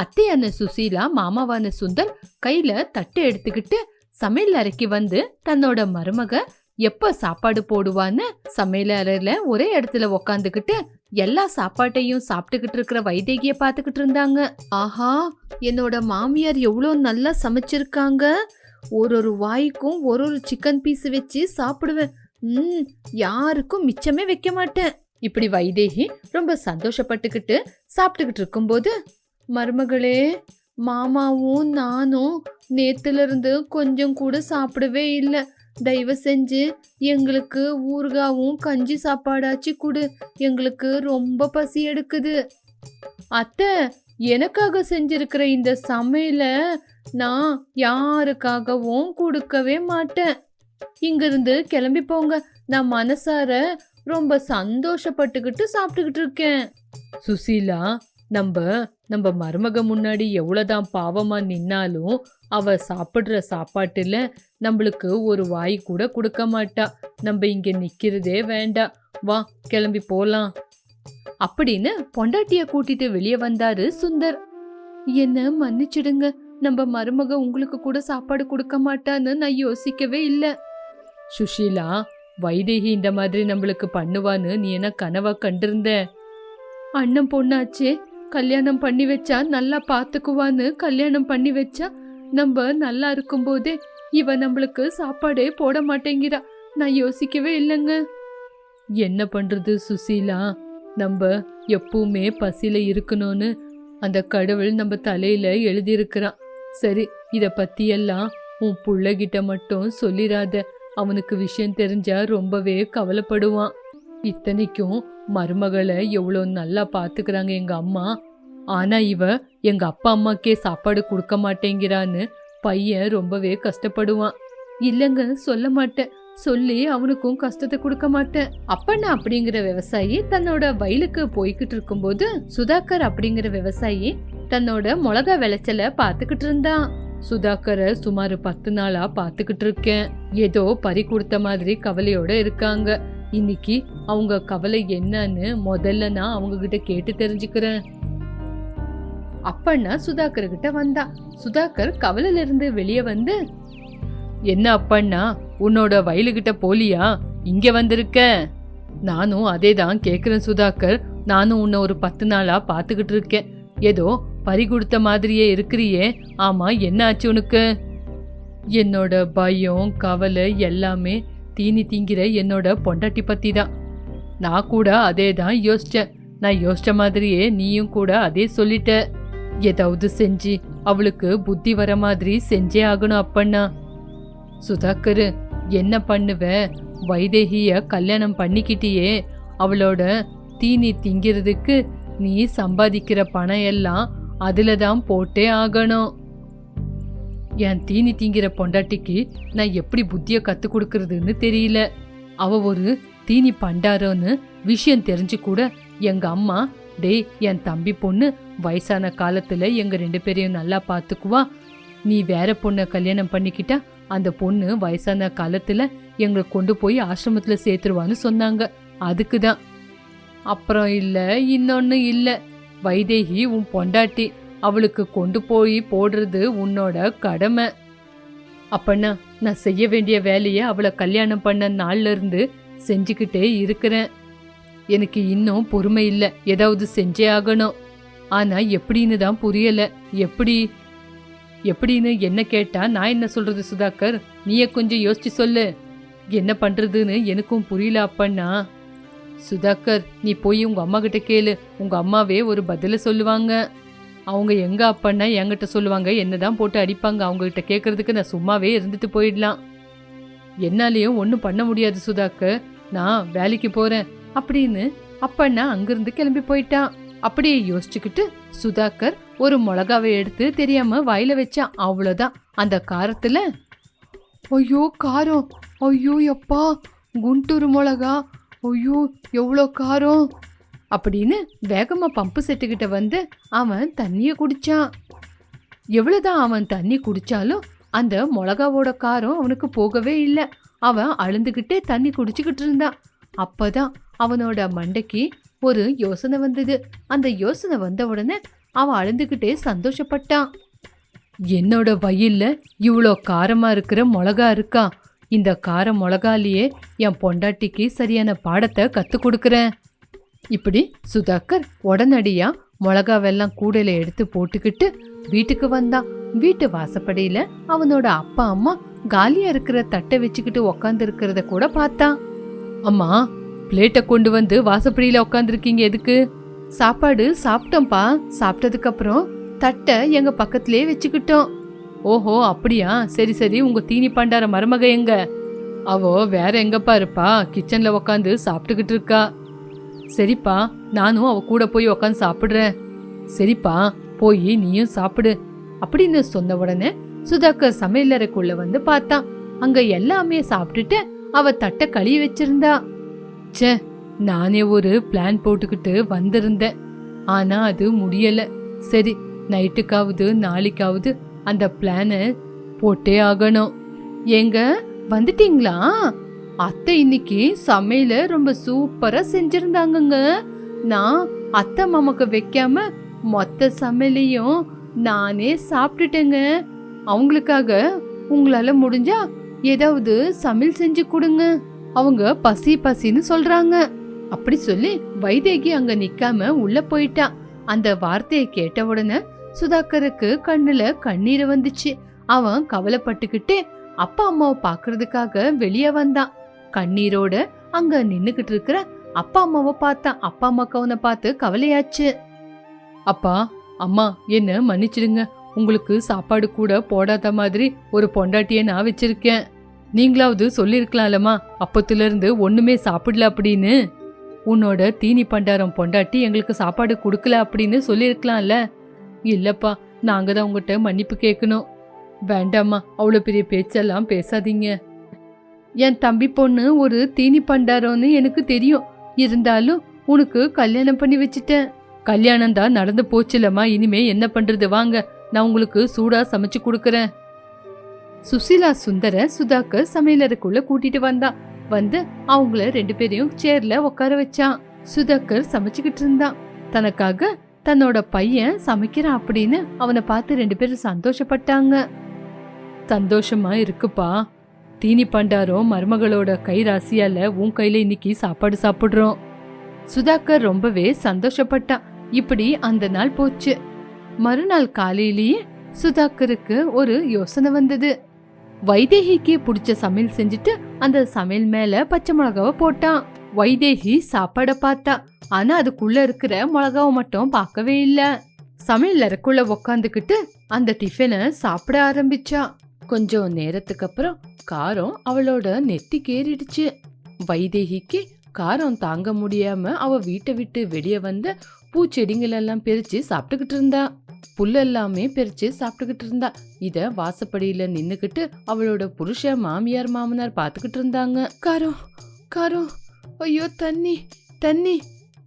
அத்தையான சுசீலா மாமாவான சுந்தர் கையில தட்டு எடுத்துக்கிட்டு சமையல் அறைக்கு வந்து தன்னோட மருமக எப்ப சாப்பாடு போடுவான்னு சமையல் அறையில ஒரே இடத்துல உக்காந்துக்கிட்டு எல்லா சாப்பாட்டையும் சாப்பிட்டுக்கிட்டு இருக்கிற வைதேகிய பாத்துக்கிட்டு இருந்தாங்க. ஆஹா என்னோட மாமியார் எவ்வளோ நல்லா சமைச்சிருக்காங்க. ஒரு ஒரு வாய்க்கும் ஒரு ஒரு சிக்கன் பீஸ் வச்சு சாப்பிடுவேன். ம் யாருக்கும் மிச்சமே வைக்க மாட்டேன். இப்படி வைதேகி ரொம்ப சந்தோஷப்பட்டுக்கிட்டு சாப்பிட்டுக்கிட்டு இருக்கும்போது மருமகளே மாமாவும் நானும் நேத்துல இருந்து கொஞ்சம் கூட சாப்பிடவே இல்லை. தயவு செஞ்சு எங்களுக்கு ஊறுகாவும் கஞ்சி சாப்பாடாச்சு கொடு. எங்களுக்கு ரொம்ப பசி எடுக்குது. அத்தை எனக்காக செஞ்சிருக்கிற இந்த சமையல நான் யாருக்காகவும் கொடுக்கவே மாட்டேன். இங்கிருந்து கிளம்பி போங்க. நான் மனசார ரொம்ப சந்தோஷப்பட்டுக்கிட்டு சாப்பிட்டுக்கிட்டு இருக்கேன். சுசீலா நம்ம நம்ம மருமக முன்னாடி எவ்வளோதான் பாவமாக நின்னாலும் அவ சாப்பிட்ற சாப்பாட்டில் நம்மளுக்கு ஒரு வாய் கூட கொடுக்க மாட்டா. நம்ம இங்கே நிற்கிறதே வேண்டாம் வா கிளம்பி போகலாம் அப்படின்னு பொண்டாட்டிய கூட்டிட்டு வெளியே வந்தாரு சுந்தர். என்ன மன்னிச்சிடுங்க. நம்ம மருமக உங்களுக்கு கூட சாப்பாடு கொடுக்க மாட்டான்னு நான் யோசிக்கவே இல்லை. சுஷீலா வைதேகி இந்த மாதிரி நம்மளுக்கு பண்ணுவான்னு நீ என்ன கனவா கண்டிருந்த? அண்ணன் பொண்ணாச்சே. கல்யாணம் பண்ணி வச்சா நல்லா பார்த்துக்குவான்னு கல்யாணம் பண்ணி வச்சா நம்ம நல்லா இருக்கும்போதே இவ நம்மளுக்கு சாப்பாடே போட மாட்டேங்கிறா. நான் யோசிக்கவே இல்லைங்க. என்ன பண்றது சுசீலா? நம்ம எப்பவுமே பசியில இருக்கணும்னு அந்த கடவுள் நம்ம தலையில எழுதியிருக்கிறான். சரி இதை பத்தியெல்லாம் உன் புள்ளகிட்ட மட்டும் சொல்லிடாத அவனுக்கு விஷயம் தெரிஞ்சா ரொம்பவே கவலைப்படுவான். இத்தனைக்கும் மருமகளை எவ்வளோ நல்லா பார்த்துக்கிறாங்க எங்க அம்மா. ஆனா இவ எங்க அப்பா அம்மாக்கே சாப்பாடு கொடுக்க மாட்டேங்கிறான்னு பையன் ரொம்பவே கஷ்டப்படுவான். இல்லைங்க சொல்ல மாட்டேன். சொல்லி அவனுக்கும் கஷ்டத்தை கொடுக்க மாட்டேன். அப்பண்ணா அப்படிங்கிற விவசாயி தன்னோட வயலுக்கு போய்கிட்டு இருக்கும்போது சுதாகர் அப்படிங்கிற விவசாயி தன்னோட மிளகா விளைச்சல பார்த்துக்கிட்டு இருந்தான். சுதாகரை சுமார் பத்து நாளா பார்த்துக்கிட்டு இருக்கேன். ஏதோ பறி கொடுத்த மாதிரி கவலையோட இருக்காங்க. இன்னைக்கு அவங்க கவலை என்னன்னு முதல்ல நான் அவங்க கிட்ட கேட்டு தெரிஞ்சுக்கிறேன். அப்பண்ணா சுதாகர் கிட்ட வந்தா. சுதாகர் கவலையில இருந்து வெளியே வந்து என்ன அப்பண்ணா உன்னோட வயலுகிட்ட போலியா? இங்க வந்திருக்க? நானும் அதே தான் கேட்குறேன் சுதாகர். நானும் உன்னை ஒரு பத்து நாளா பார்த்துக்கிட்டு இருக்கேன். ஏதோ பறி கொடுத்த மாதிரியே இருக்கிறியே. ஆமா என்ன ஆச்சு உனக்கு? என்னோட பயம் கவலை எல்லாமே தீனி திங்கிற என்னோட பொண்டாட்டி பத்தி தான். நான் கூட அதே தான் யோசிச்சேன். நான் யோசிச்ச மாதிரியே நீயும் கூட அதே சொல்லிட்ட. ஏதாவது செஞ்சு அவளுக்கு புத்தி வர மாதிரி செஞ்சே ஆகணும் அப்பண்ணா. சுதாகர் என்ன பண்ணுவ? வைதேகிய கல்யாணம் பண்ணிக்கிட்டியே. அவளோட தீனி திங்கிறதுக்கு நீ சம்பாதிக்கிற பணம் எல்லாம் அதில் தான் போட்டே ஆகணும். என் தீனி திங்கிற பொண்டாட்டிக்கு நான் எப்படி புத்திய கத்து கொடுக்கறதுன்னு தெரியல. அவ ஒரு தீனி பண்டாரோன்னு விஷயம் தெரிஞ்சு கூட எங்க அம்மா டேய் என் தம்பி பொண்ணு வயசான காலத்துல எங்க ரெண்டு பேரையும் நல்லா பாத்துக்குவா. நீ வேற பொண்ணை கல்யாணம் பண்ணிக்கிட்டா அந்த பொண்ணு வயசான காலத்துல எங்களை கொண்டு போய் ஆசிரமத்துல சேர்த்துருவான்னு சொன்னாங்க. அதுக்கு தான் அப்புறம் இல்ல இன்னொன்னு இல்ல. வைதேகி உன் பொண்டாட்டி அவளுக்கு கொண்டு போய் போடுறது உன்னோட கடமை. அப்பன்னா நான் செய்ய வேண்டிய வேலையை அவளை கல்யாணம் பண்ண நாள்ல இருந்து செஞ்சுக்கிட்டே இருக்கிறேன். எனக்கு இன்னும் பொறுமை இல்லை ஏதாவது செஞ்சே ஆகணும். ஆனா எப்படின்னு தான் புரியல. எப்படி? எப்படின்னு என்ன கேட்டா நான் என்ன சொல்றது சுதாகர்? நீயே கொஞ்சம் யோசிச்சு சொல்லு. என்ன பண்றதுன்னு எனக்கும் புரியல அப்பண்ணா. சுதாகர் நீ போய் உங்க அம்மா கிட்ட கேளு. உங்க அம்மாவே ஒரு பதில சொல்லுவாங்க. அவங்க எங்க அப்பன்னா என்கிட்ட சொல்லுவாங்க என்னதான் போட்டு அடிப்பாங்க அவங்ககிட்ட கேட்கறதுக்கு நான் சும்மாவே இருந்துட்டு போயிடலாம். என்னாலேயும் ஒன்றும் பண்ண முடியாது சுதாகர் நான் வேலைக்கு போறேன் அப்படின்னு அப்பண்ணா அங்கிருந்து கிளம்பி போயிட்டான் அப்படியே யோசிச்சுக்கிட்டு சுதாகர் ஒரு மிளகாவை எடுத்து தெரியாம வாயில வச்சான். அவ்வளோதான் அந்த காரத்துல ஐயோ காரம். ஐயோ எப்பா. குண்டூர் மிளகா. ஐயோ எவ்வளோ காரம். அப்படின்னு வேகமாக பம்பு செட்டுக்கிட்ட வந்து அவன் தண்ணியை குடிச்சான். எவ்வளோதான் அவன் தண்ணி குடித்தாலும் அந்த மிளகாவோட காரம் அவனுக்கு போகவே இல்லை. அவன் அழுந்துக்கிட்டே தண்ணி குடிச்சுக்கிட்டு இருந்தான். அப்போ தான் அவனோட மண்டைக்கு ஒரு யோசனை வந்தது. அந்த யோசனை வந்த உடனே அவன் அழுந்துக்கிட்டே சந்தோஷப்பட்டான். என்னோட வயல்ல இவ்வளோ காரமாக இருக்கிற மிளகா இருக்கா? இந்த கார மிளகாலேயே என் பொண்டாட்டிக்கு சரியான பாடத்தை கற்றுக் கொடுக்குறேன். இப்படி சுதாகர் உடனடியா மிளகாவெல்லாம் கூடையில எடுத்து போட்டுக்கிட்டு வீட்டுக்கு வந்தான் வீட்டு வாசப்படியில அவனோட அப்பா அம்மா காலியா இருக்கிற தட்டை வச்சுக்கிட்டு உக்காந்து இருக்கிறத கூட பார்த்தான் அம்மா பிளேட்டை கொண்டு வந்து வாசப்படியில உக்காந்துருக்கீங்க எதுக்கு? சாப்பாடு சாப்பிட்டோம்ப்பா. சாப்பிட்டதுக்கு அப்புறம் தட்டை எங்க பக்கத்திலே வச்சுக்கிட்டோம். ஓஹோ அப்படியா? சரி சரி உங்க தீனி பண்டார மருமக எங்க? அவோ வேற எங்கப்பா இருப்பா? கிச்சன்ல உக்காந்து சாப்பிட்டுக்கிட்டு இருக்கா. சரிப்பா நானும் அவ கூட போய் உக்காந்து சாப்பிடுறேன். சரிப்பா போய் நீயும் சாப்பிடு அப்படின்னு சொன்ன உடனே சுதாகர் சமையலறைக்குள்ள வந்து பார்த்தான். அங்க எல்லாமே சாப்பிட்டுட்டு அவ தட்டை கழுவி வச்சிருந்தா. ச்சே நானே ஒரு பிளான் போட்டுக்கிட்டு வந்திருந்தேன். ஆனா அது முடியல. சரி நைட்டுக்காவது நாளைக்காவது அந்த பிளானை போட்டே ஆகணும். ஏங்க வந்துட்டீங்களா? அத்தை இன்னைக்கு சமையல ரொம்ப சூப்பரா செஞ்சிருந்தாங்கங்க. நான் அத்தை மாமாக்கு வைக்காம மொத்த சமையலையும் நானே சாப்பிட்டுட்டேங்க. அவங்களுக்காக உங்களால முடிஞ்சா ஏதாவது சமையல் செஞ்சு கொடுங்க. அவங்க பசி பசின்னு சொல்றாங்க. அப்படி சொல்லி வைதேகி அங்க நிக்காம உள்ள போயிட்டா. அந்த வார்த்தையை கேட்ட உடனே சுதாகருக்கு கண்ணுல கண்ணீர் வந்துச்சு. அவன் கவலைப்பட்டுக்கிட்டு அப்பா அம்மாவை பாக்குறதுக்காக வெளியே வந்தான். கண்ணீரோட அங்க நின்னுகிட்டு இருக்கிற அப்பா அம்மாவை பார்த்தான். அப்பா அம்மா கவனை பார்த்து கவலையாச்சு. அப்பா அம்மா என்ன மன்னிச்சிடுங்க. உங்களுக்கு சாப்பாடு கூட போடாத மாதிரி ஒரு பொண்டாட்டியை நான் வச்சிருக்கேன். நீங்களாவது சொல்லிருக்கலாம்லம்மா அப்பத்துலேருந்து ஒன்றுமே ஒண்ணுமே சாப்பிடல அப்படின்னு. உன்னோட தீனி பண்டாரம் பொண்டாட்டி எங்களுக்கு சாப்பாடு கொடுக்கல அப்படின்னு சொல்லியிருக்கலாம்ல. இல்லப்பா நாங்கள் தான் உங்கள்கிட்ட மன்னிப்பு கேட்கணும். வேண்டாம்மா அவ்வளோ பெரிய பேச்செல்லாம் பேசாதீங்க. என் தம்பி பொண்ணு ஒரு தீனி பண்டாரம்னு எனக்கு தெரியும். இருந்தாலும் உனக்கு கல்யாணம் பண்ணி வச்சிட்டேன். கல்யாணம் தான் நடந்து போச்சுலம்மா இனிமே என்ன பண்றது? வாங்க நான் உங்களுக்கு சூடா சமைச்சு கொடுக்கறேன். சுசிலா சுந்தர சுதாகர் சமையலறைக்குள்ள கூட்டிட்டு வந்தா. வந்து அவங்கள ரெண்டு பேரையும் சேர்ல உட்கார வச்சான் சுதாகர் சமைச்சுக்கிட்டு இருந்தான். தனக்காக தன்னோட பையன் சமைக்கிறான் அப்படின்னு அவனை பார்த்து ரெண்டு பேரும் சந்தோஷப்பட்டாங்க. சந்தோஷமா இருக்குப்பா. தீனி பண்டாரம் மருமகளோட கை ராசியால உன் கையில இன்னைக்கு சாப்பாடு சாப்பிடுறோம். சுதாகர் ரொம்பவே சந்தோஷப்பட்டான். இப்படி அந்த நாள் போச்சு. மறுநாள் காலையிலேயே சுதாகருக்கு ஒரு யோசனை வந்தது. வைதேகிக்கு பிடிச்ச சமையல் செஞ்சுட்டு அந்த சமையல் மேல பச்சை மிளகாவை போட்டான். வைதேகி சாப்பாட பார்த்தா. ஆனா அதுக்குள்ள இருக்கிற மிளகாவை மட்டும் பார்க்கவே இல்ல. சமையல் அறைக்குள்ள உக்காந்துக்கிட்டு அந்த டிஃபனை சாப்பிட ஆரம்பிச்சா. கொஞ்சம் நேரத்துக்கு அப்புறம் காரம் அவளோட நெத்திக்கு கேறிடுச்சு. வைதேகிக்கு காரம் தாங்க முடியாம அவ வீட்டை விட்டு வெளியே வந்து பூச்செடிங்கள் எல்லாம் பிரிச்சு சாப்பிட்டுக்கிட்டு இருந்தா. புல்லெல்லாமே பிரிச்சு சாப்பிட்டுக்கிட்டு இருந்தா. இத வாசப்படியில நின்னுக்கிட்டு அவளோட புருஷ மாமியார் மாமனார் பாத்துக்கிட்டு இருந்தாங்க. காரம் காரம் ஐயோ தண்ணி தண்ணி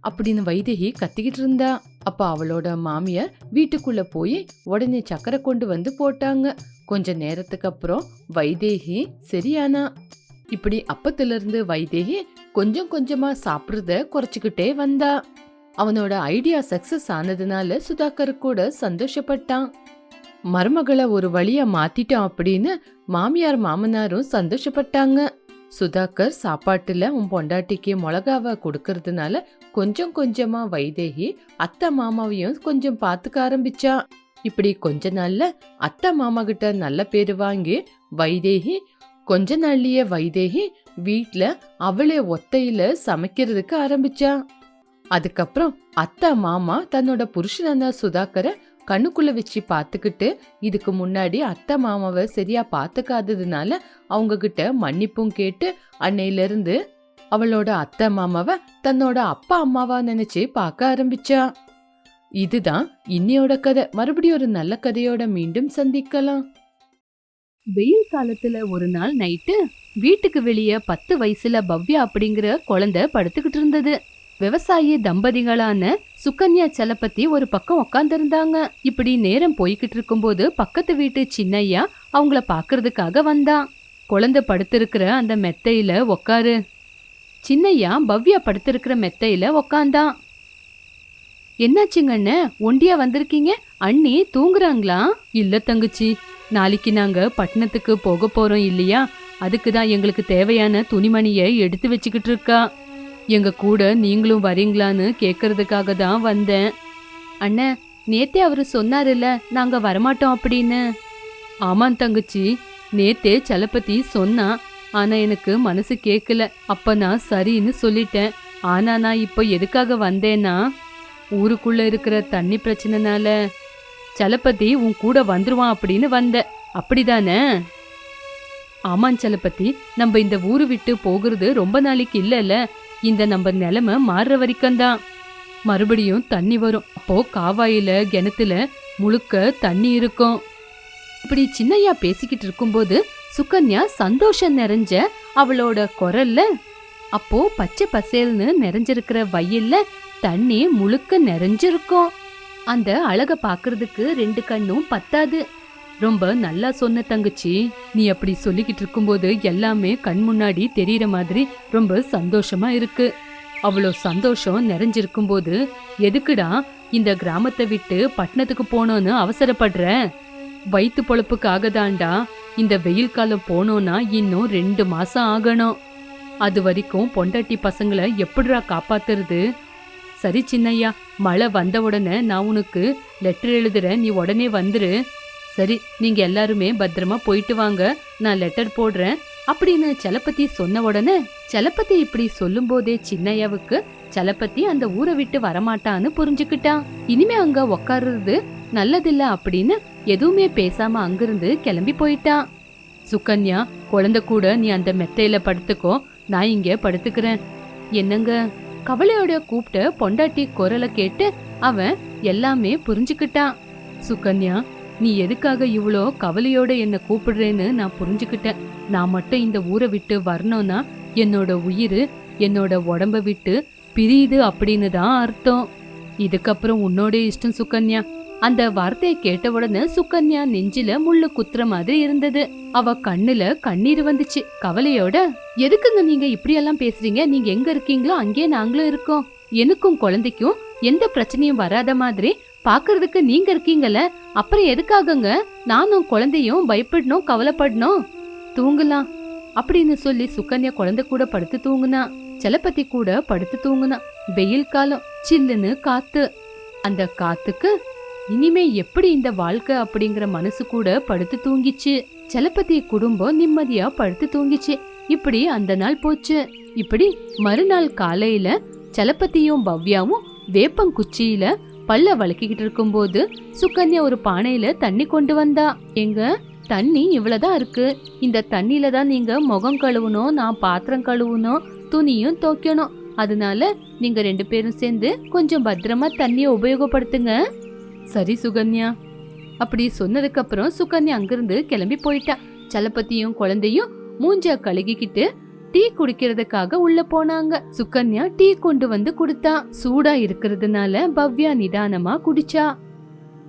அப்படின்னு வைதேகி கத்திக்கிட்டு இருந்தா. அப்ப அவளோட மாமியார் வீட்டுக்குள்ள போய் உடனே சக்கரை கொண்டு வந்து போட்டாங்க. கொஞ்ச நேரத்துக்கு அப்புறம் வைதேகி சரியானா? இப்படி அப்பத்திலிருந்து வைதேகி கொஞ்சம் கொஞ்சமா சாப்பிடுறத குறைச்சிக்கிட்டே வந்தா. அவனோட ஐடியா சக்சஸ் ஆனதுனால சுதாகர் கூட சந்தோஷப்பட்டான். மருமகளை ஒரு வழியா மாத்திட்டான் அப்படின்னு மாமியார் மாமனாரும் சந்தோஷப்பட்டாங்க. சுதாகர் சாப்பாட்டுல உன் பொண்டாட்டிக்கு மிளகாவை கொடுக்கறதுனால கொஞ்சம் கொஞ்சமா வைதேகி அத்தை மாமாவையும் கொஞ்சம் பாத்துக்க ஆரம்பிச்சா. இப்படி கொஞ்ச நாள்ல அத்தை மாமா கிட்ட நல்ல பேரு வாங்கி வைதேகி கொஞ்ச நாள்லயே வைதேகி வீட்ல அவளே ஒத்தையில சமைக்கிறதுக்கு ஆரம்பிச்சா. அதுக்கப்புறம் அத்தை மாமா தன்னோட புருஷனான சுதாகரை கண்ணுக்குள்ள வச்சு பார்த்துக்கிட்டு இதுக்கு முன்னாடி அத்தை மாமாவை சரியா பார்த்துக்காததுனால அவங்க கிட்ட மன்னிப்பும் கேட்டு அன்னையிலிருந்து அவளோட அத்தை மாமாவை தன்னோட அப்பா அம்மாவா நினைச்சு பார்க்க ஆரம்பிச்சா. இதுதான் இன்னையோட கதை. மறுபடியும் ஒரு நல்ல கதையோட மீண்டும் சந்திக்கலாம். வெயில் காலத்துல ஒரு நாள் நைட்டு வீட்டுக்கு வெளியே பத்து வயசுல பவ்யா அப்படிங்கிற குழந்தை படுத்துக்கிட்டு இருந்தது. விவசாயி தம்பதிகளான சுகன்யா செலப்பத்தி ஒரு பக்கம் உக்காந்துருந்தாங்க. இப்படி நேரம் போய்கிட்டு இருக்கும்போது பக்கத்து வீட்டு சின்னையா அவங்கள பாக்குறதுக்காக வந்தான் குழந்தை படுத்திருக்கிற அந்த மெத்தையில உக்காரு. சின்னையா பவ்யா படுத்திருக்கிற மெத்தையில உக்காந்தான் என்னாச்சுங்க அண்ணே? ஒண்டியா வந்திருக்கீங்க? அண்ணி தூங்குறாங்களா? இல்ல தங்கச்சி. நாளைக்கு நாங்க பட்டணத்துக்கு போக போறோம் இல்லையா? அதுக்கு தான் எங்களுக்கு தேவையான துணிமணியை எடுத்து வச்சுக்கிட்டு இருக்கா. எங்க கூட நீங்களும் வரீங்களான்னு கேட்கறதுக்காக தான் வந்தேன். அண்ணன் நேத்தே அவரு சொன்னாருல்ல நாங்க வரமாட்டோம் அப்படின்னு. ஆமாம் தங்கச்சி. நேத்தே சலப்பத்தி சொன்னா ஆனா எனக்கு மனசு கேட்கல அப்ப நான் சரின்னு சொல்லிட்டேன். ஆனா நான் இப்போ எதுக்காக வந்தேன்னா ஊருக்குள்ள இருக்கிற தண்ணி பிரச்சனைனால சலப்பதி உன் கூட வந்துருவான் அப்படின்னு வந்த. அப்படிதானே? ஆமாம் சலப்பதி நம்ம இந்த ஊரு விட்டு போகிறது ரொம்ப நாளைக்கு இல்லைல்ல. இந்த நம்ம நிலைமை மாறுற வரைக்கும் தான். மறுபடியும் தண்ணி வரும். அப்போ காவாயில கிணத்துல முழுக்க தண்ணி இருக்கும். இப்படி சின்னையா பேசிக்கிட்டு இருக்கும்போது சுகன்யா சந்தோஷம் நிறைஞ்ச அவளோட குரல்ல அப்போ பச்சை பசேல்னு நிறைஞ்சிருக்கிற வயல்ல தண்ணி முழுக்க நிறைஞ்சிருக்கும். அந்த அழக பாக்குறதுக்கு ரெண்டு கண்ணும் பத்தாது. ரொம்ப நல்லா சொன்ன தங்கச்சி நீ அப்படி சொல்லிக்கிட்டு இருக்கும்போது எல்லாமே கண் முன்னாடி தெரியற மாதிரி ரொம்ப சந்தோஷமா இருக்கு. அவ்வளோ சந்தோஷம் நிறைஞ்சிருக்கும் போது எதுக்குடா இந்த கிராமத்தை விட்டு பட்டணத்துக்கு போனோன்னு அவசரப்படுற? வயிற்று பொழப்புக்காக தாண்டா இந்த வெயில் காலம் போனோன்னா இன்னும் ரெண்டு மாசம் ஆகணும். அது வரைக்கும் பொண்டாட்டி பசங்களை எப்படிடா காப்பாத்துறது? சரி சின்னையா மழை வந்த உடனே நான் உனக்கு லெட்டர் எழுதுறேன். நீ உடனே வந்துரு. சரி நீங்க எல்லாருமே பத்திரமா போயிட்டு வாங்க. நான் லெட்டர் போடுறேன். அப்படின்னு சலப்பத்தி சொன்ன உடனே சலப்பத்தி இப்படி சொல்லும் போதே சின்னையாவுக்கு சலப்பத்தி அந்த ஊரை விட்டு வரமாட்டான்னு புரிஞ்சுக்கிட்டான் இனிமே அங்க உக்காருறது நல்லதில்ல அப்படின்னு எதுவுமே பேசாம அங்கிருந்து கிளம்பி போயிட்டான் சுகன்யா குழந்தை கூட நீ அந்த மெத்தையில படுத்துக்கோ. நான் இங்கே படுத்துக்கிறேன். என்னங்க? கவலையோட கூப்பிட்டு பொண்டாட்டி குரலை கேட்டு அவன் எல்லாமே புரிஞ்சுக்கிட்டான். சுகன்யா நீ எதுக்காக இவ்வளோ கவலையோட என்ன கூப்பிடுறேன்னு நான் புரிஞ்சுக்கிட்டேன். நான் மட்டும் இந்த ஊரை விட்டு வரணும்னா என்னோட உயிர் என்னோட உடம்ப விட்டு பிரியுது அப்படின்னு தான் அர்த்தம். இதுக்கப்புறம் உன்னோட இஷ்டம் சுகன்யா. அந்த வார்த்தையை கேட்ட உடனே சுகன்யா நெஞ்சில முள்ளு குத்துற மாதிரி இருந்தது. அவ கண்ணுல கண்ணீர் வந்துச்சு. கவலையோட எதுக்குங்க நீங்க இப்படி எல்லாம் பேசுறீங்க? நீங்க எங்க இருக்கீங்களோ அங்கே நாங்களும் இருக்கோம். எனக்கும் குழந்தைக்கும் எந்த பிரச்சனையும் வராத மாதிரி பாக்குறதுக்கு நீங்க இருக்கீங்கல்ல. அப்புறம் எதுக்காகங்க நானும் குழந்தையும் பயப்படணும் கவலைப்படணும்? தூங்கலாம் அப்படின்னு சொல்லி சுகன்யா குழந்தை கூட படுத்து தூங்குனா. சலபதி கூட படுத்து தூங்குனா. வெயில் காலம் சில்லுன்னு காத்து. அந்த காத்துக்கு இனிமே எப்படி இந்த வாழ்க்கை அப்படிங்கிற மனசு கூட படுத்து தூங்கிச்சு. சலபதி குடும்பம் நிம்மதியா படுத்து தூங்கிச்சு. இப்படி அந்த நாள் போச்சு. இப்படி மறுநாள் காலையில சலபதியும் பவ்யாவும் வேப்பங்குச்சியில பல்ல வளக்கிக்கிட்டு இருக்கும்போது சுகன்யா ஒரு பானையில தண்ணி கொண்டு வந்தா. எங்க? தண்ணி இவ்வளவுதான் இருக்கு. இந்த தண்ணியில தான் நீங்க முகம் கழுவணும் நான் பாத்திரம் கழுவணும் துணியும் துவைக்கணும். அதனால நீங்க ரெண்டு பேரும் சேர்ந்து கொஞ்சம் பத்திரமா தண்ணியை உபயோகப்படுத்துங்க. சரி சுகன்யா. அப்படி சொன்னதுக்கு அப்புறம் சுகன்யா அங்கிருந்து கிளம்பி போயிட்டா. சலபதியும் குழந்தையும் மூஞ்ச கழுகிக்கிட்டு டீ குடிக்கிறதுக்காக உள்ள போனாங்க. சுகன்யா டீ கொண்டு வந்து கொடுத்தா. சூடா இருக்கிறதுனால பவ்யா நிதானமா குடிச்சா.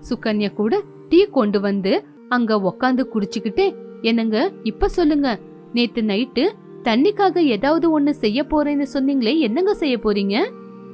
சுகன்யா கூட டீ கொண்டு வந்து அங்க உக்காந்து குடிச்சுக்கிட்டே என்னங்க இப்ப சொல்லுங்க. நேத்து நைட்டு தண்ணிக்காக ஏதாவது ஒண்ணு செய்ய போறேன்னு சொன்னீங்களே என்னங்க செய்ய போறீங்க?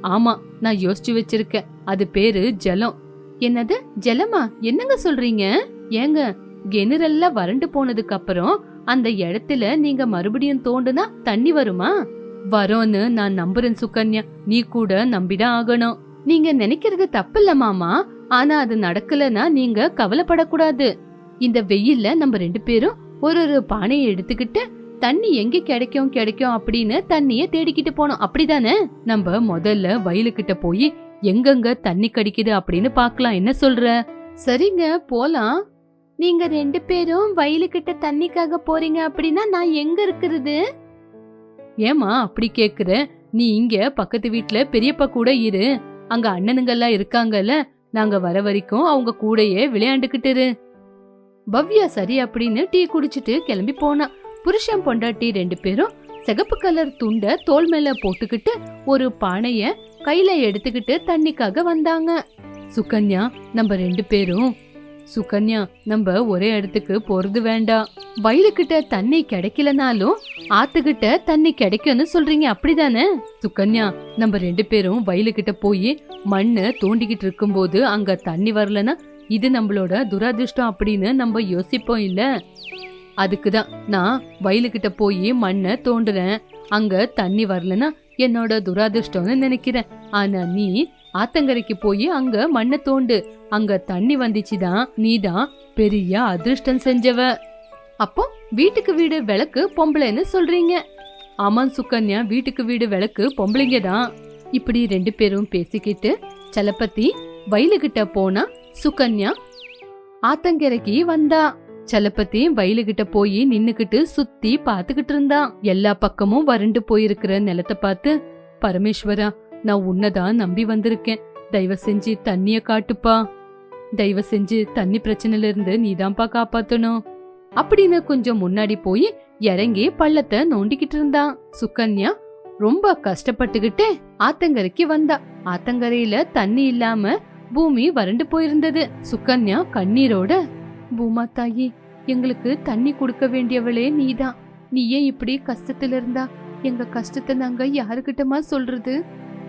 ஆமா நான் யோசிச்சு வச்சிருக்கேன். அது பேரு ஜலம். என்னது ஜலமா? என்னங்க சொல்றீங்க? ஏங்க கிணறெல்லாம் வறண்டு போனதுக்கு அப்புறம் அந்த இடத்துல நீங்க மறுபடியும் தோண்டுனா தண்ணி வருமா? வரோன்னு நான் நம்புறேன் சுகன்யா. நீ கூட நம்பிதான் ஆகணும். நீங்க நினைக்கிறது தப்பில்ல மாமா. ஆனா அது நடக்கலனா நீங்க கவலைப்படக்கூடாது. இந்த வெயில்ல நம்ம ரெண்டு பேரும் ஒரு ஒரு பானையை எடுத்துக்கிட்டு தண்ணி எங்க கிடைக்கும் கிடைக்கும் அப்படின்னு தண்ணிய தேடிக்கிட்டு போனோம். அப்படிதானே? நம்ம முதல்ல வயலுக்கிட்ட போய் எங்கெங்க தண்ணி கடிக்குது அப்படின்னு பார்க்கலாம். என்ன சொல்ற? சரிங்க போலாம். நீங்க ரெண்டு பேரும் வயலுக்கிட்ட தண்ணிக்காக போறீங்க அப்படின்னா நான் எங்க இருக்கிறது? ஏமா அப்படி கேக்குற? நீ இங்க பக்கத்து வீட்ல பெரியப்பா கூட இரு. அங்க அண்ணனுங்கெல்லாம் இருக்காங்கல்ல நாங்க வர வரைக்கும் அவங்க கூடயே விளையாண்டுக்கிட்டு இரு. பவ்யா சரி அப்படின்னு டீ குடிச்சிட்டு கிளம்பி போனா. புருஷன் பொண்டாட்டி ரெண்டு பேரும் சிகப்பு கலர் துண்ட தோல் மேல போட்டுக்கிட்டு ஒரு பானைய கையில எடுத்துக்கிட்டு தண்ணிக்காக வந்தாங்க. சுகன்யா நம்ம ரெண்டு பேரும். சுகன்யா நம்ம ஒரே இடத்துக்கு போறது வேண்டாம். வயலுக்கிட்ட தண்ணி கிடைக்கலனாலும் ஆத்துக்கிட்ட தண்ணி கிடைக்கும்னு சொல்றீங்க அப்படிதானே? சுகன்யா நம்ம ரெண்டு பேரும் வயலுக்கிட்ட போய் மண்ணை தோண்டிக்கிட்டு இருக்கும்போது அங்க தண்ணி வரலனா இது நம்மளோட துரதிருஷ்டம் அப்படின்னு நம்ம யோசிப்போம் இல்ல? அதுக்கு தான் நான் வயலுக்கிட்ட போய் மண்ணை தோண்டுறேன். அங்க தண்ணி வரலனா என்னோட துரதிர்ஷ்டம்னு நினைக்கிறேன். ஆனா நீ ஆத்தங்கரைக்கு போய் அங்க மண்ணை தோண்டு. அங்க தண்ணி வந்துச்சுதான் நீதான் பெரிய அதிர்ஷ்டம் செஞ்சவ. அப்போ வீட்டுக்கு வீடு விளக்கு பொம்பளைன்னு சொல்றீங்க. ஆமாம் சுக்கன்யா வீட்டுக்கு வீடு விளக்கு பொம்பளைங்க தான். இப்படி ரெண்டு பேரும் பேசிக்கிட்டு சலப்பத்தி வயலுகிட்ட போனா சுகன்யா ஆத்தங்கரைக்கு வந்தா. சலப்பத்தி வயலுகிட்ட போய் நின்னுக்கிட்டு சுத்தி பாத்துக்கிட்டு இருந்தான் எல்லா பக்கமும் வறண்டு போயிருக்கிற நிலத்தை பார்த்து பரமேஸ்வரா நான் உன்னதான் நம்பி வந்திருக்கேன். தயவு செஞ்சு தண்ணிய காட்டுப்பா. தயவு செஞ்சு தண்ணி பிரச்சனையில இருந்து நீதான்ப்பா காப்பாத்தணும். அப்படின்னு கொஞ்சம் முன்னாடி போய் இறங்கி பள்ளத்தை நோண்டிக்கிட்டு இருந்தான் சுகன்யா ரொம்ப கஷ்டப்பட்டுக்கிட்டு ஆத்தங்கரைக்கு வந்தா. ஆத்தங்கரையில தண்ணி இல்லாம பூமி வறண்டு போயிருந்தது. சுகன்யா கண்ணீரோட பூமா தாயி எங்களுக்கு தண்ணி கொடுக்க வேண்டியவளே நீதான் ஏன் இப்படி கஷ்டத்துல இருந்தா எங்க கஷ்டத்தை நாங்க யாருக்கிட்டமா சொல்றது?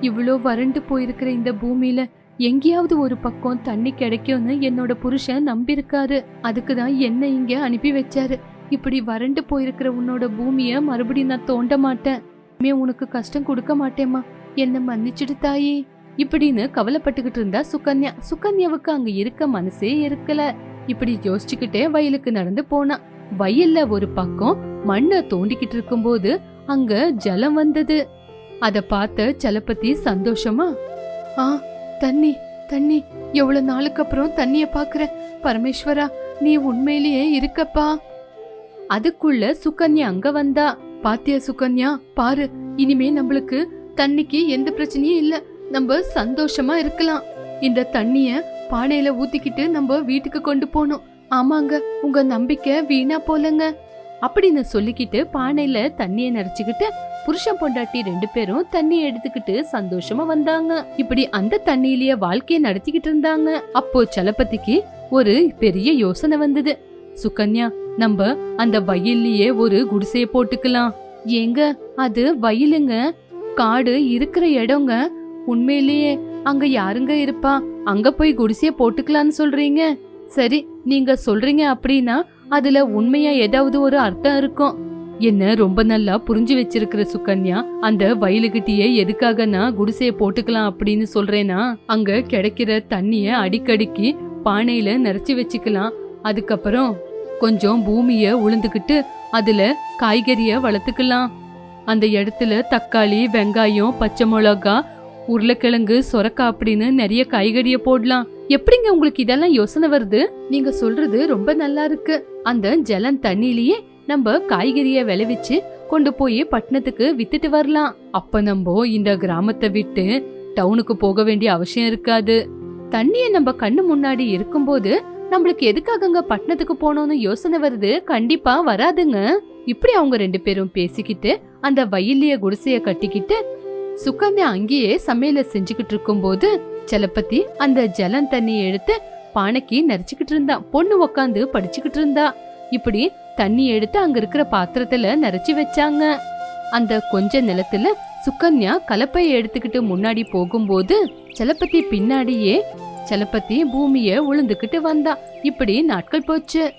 இவ்வளோ வறண்டு போயிருக்கிற இந்த பூமியில எங்கேயாவது ஒரு பக்கம் தண்ணி கிடைக்கும்னு என்னோட புருஷன் நம்பியிருக்காரு. அதுக்கு தான் என்ன இங்க அனுப்பி வச்சாரு. இப்படி வறண்டு போயிருக்கிற உன்னோட பூமிய மறுபடியும் நான் தோண்ட மாட்டேன். மே உனக்கு கஷ்டம் கொடுக்க மாட்டேம்மா. என்ன மன்னிச்சிடு தாயி. இப்படின்னு கவலைப்பட்டுக்கிட்டு இருந்தா சுகன்யா. சுகன்யாவுக்கு அங்க இருக்க மனசே இருக்கல. இப்படி யோசிச்சுக்கிட்டே வயலுக்கு நடந்து போனா. வயல்ல ஒரு பக்கம் மண்ணை தோண்டிக்கிட்டு இருக்கும்போது அங்க ஜலம் வந்தது. அத பார்த்த சலப்பத்தி சந்தோஷமா ஆ தண்ணி தண்ணி எவ்வளவு நாளுக்கு அப்புறம் தண்ணிய பாக்குற? பரமேஸ்வரா நீ உண்மையிலேயே இருக்கப்பா. அதுக்குள்ள சுகன்யா அங்க வந்தா. பாத்தியா சுகன்யா பாரு இனிமே நம்மளுக்கு தண்ணிக்கு எந்த பிரச்சனையும் இல்ல. நம்ம சந்தோஷமா இருக்கலாம். இந்த தண்ணிய பானையில ஊத்திக்கிட்டு நம்ம வீட்டுக்கு கொண்டு போகணும் ஆமாங்க உங்க நம்பிக்கை வீணா போலங்க. அப்படின்னு சொல்லிக்கிட்டு பானையில தண்ணிய நிறைச்சுக்கிட்டு புருஷன் பொண்டாட்டி ரெண்டு பேரும் தண்ணி எடுத்துக்கிட்டு சந்தோஷமா வந்தாங்க. இப்படி அந்த தண்ணியிலேயே வாழ்க்கைய நடத்திக்கிட்டு இருந்தாங்க. அப்போ சலபதிக்கு ஒரு பெரிய யோசனை வந்தது. சுகன்யா நம்ம அந்த வயல்லயே ஒரு குடிசைய போட்டுக்கலாம். ஏங்க அது வயலுங்க. காடு இருக்கிற இடங்க. உண்மையிலேயே அங்க யாருங்க இருப்பா? அங்க போய் குடிசைய போட்டுக்கலாம்னு சொல்றீங்க? சரி நீங்க சொல்றீங்க அப்படின்னா அதுல உண்மையா ஏதாவது ஒரு அர்த்தம் இருக்கும். என்ன ரொம்ப நல்லா புரிஞ்சு வச்சிருக்கிற சுகன்யா அந்த வயலுகிட்டயே எதுக்காக நான் குடிசைய போட்டுக்கலாம் அப்படின்னு சொல்றேனா அங்க கிடைக்கிற தண்ணிய அடிக்கடிக்கு பானையில நிறைச்சு வச்சுக்கலாம். அதுக்கப்புறம் கொஞ்சம் பூமிய உளுந்துக்கிட்டு அதுல காய்கறிய வளர்த்துக்கலாம். அந்த இடத்துல தக்காளி வெங்காயம் பச்சை மிளகா உருளைக்கிழங்கு சொரக்கா அப்படின்னு நிறைய காய்கறிய போடலாம். எப்படிங்க உங்களுக்கு இதெல்லாம் யோசனை வருது? நீங்க சொல்றது ரொம்ப நல்லா இருக்கு. அந்த ஜலம் தண்ணியிலேயே நம்ம காய்கறிய விளைவிச்சு கொண்டு போய் பட்டணத்துக்கு வித்துட்டு வரலாம். அப்ப நம்ம இந்த கிராமத்தை விட்டு டவுனுக்கு போக வேண்டிய அவசியம் இருக்காது. தண்ணிய நம்ம கண்ணு முன்னாடி இருக்கும்போது நம்மளுக்கு எதுக்காகங்க பட்டணத்துக்கு போனோம்னு யோசனை வருது? கண்டிப்பா வராதுங்க. இப்படி அவங்க ரெண்டு பேரும் பேசிக்கிட்டு அந்த வயல்லிய குடிசைய கட்டிக்கிட்டு சுகன்யா அங்கேயே சமையல செஞ்சுக்கிட்டு இருக்கும்போது சிலப்பத்தி அந்த ஜலம் தண்ணி எடுத்து பானைக்கு நரைச்சுக்கிட்டு இருந்தா. பொண்ணு உக்காந்து படிச்சுக்கிட்டு இருந்தா. இப்படி தண்ணி எடுத்து அங்க இருக்கிற பாத்திரத்துல நரைச்சு வச்சாங்க. அந்த கொஞ்ச நிலத்துல சுகன்யா கலப்பைய எடுத்துக்கிட்டு முன்னாடி போகும்போது சிலப்பத்தி பின்னாடியே சிலப்பத்தி பூமிய உளுந்துக்கிட்டு வந்தா. இப்படி நாட்கள் போச்சு.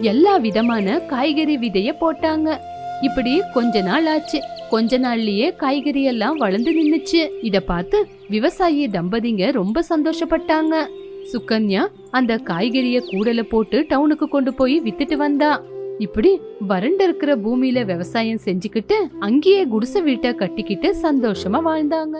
எல்லா விதமான காய்கறி விதைய போட்டாங்க. இப்படி கொஞ்ச நாள் ஆச்சு. கொஞ்ச நாள்லயே காய்கறி எல்லாம் வளர்ந்து நின்னுச்சு. இத பார்த்து விவசாயி தம்பதிங்க ரொம்ப சந்தோஷப்பட்டாங்க. சுகன்யா அந்த காய்கறிய கூடல போட்டு டவுனுக்கு கொண்டு போய் வித்துட்டு வந்தா. இப்படி வறண்ட இருக்கிற பூமியில விவசாயம் செஞ்சுக்கிட்டு அங்கேயே குடிசை வீட்டை கட்டிக்கிட்டு சந்தோஷமா வாழ்ந்தாங்க.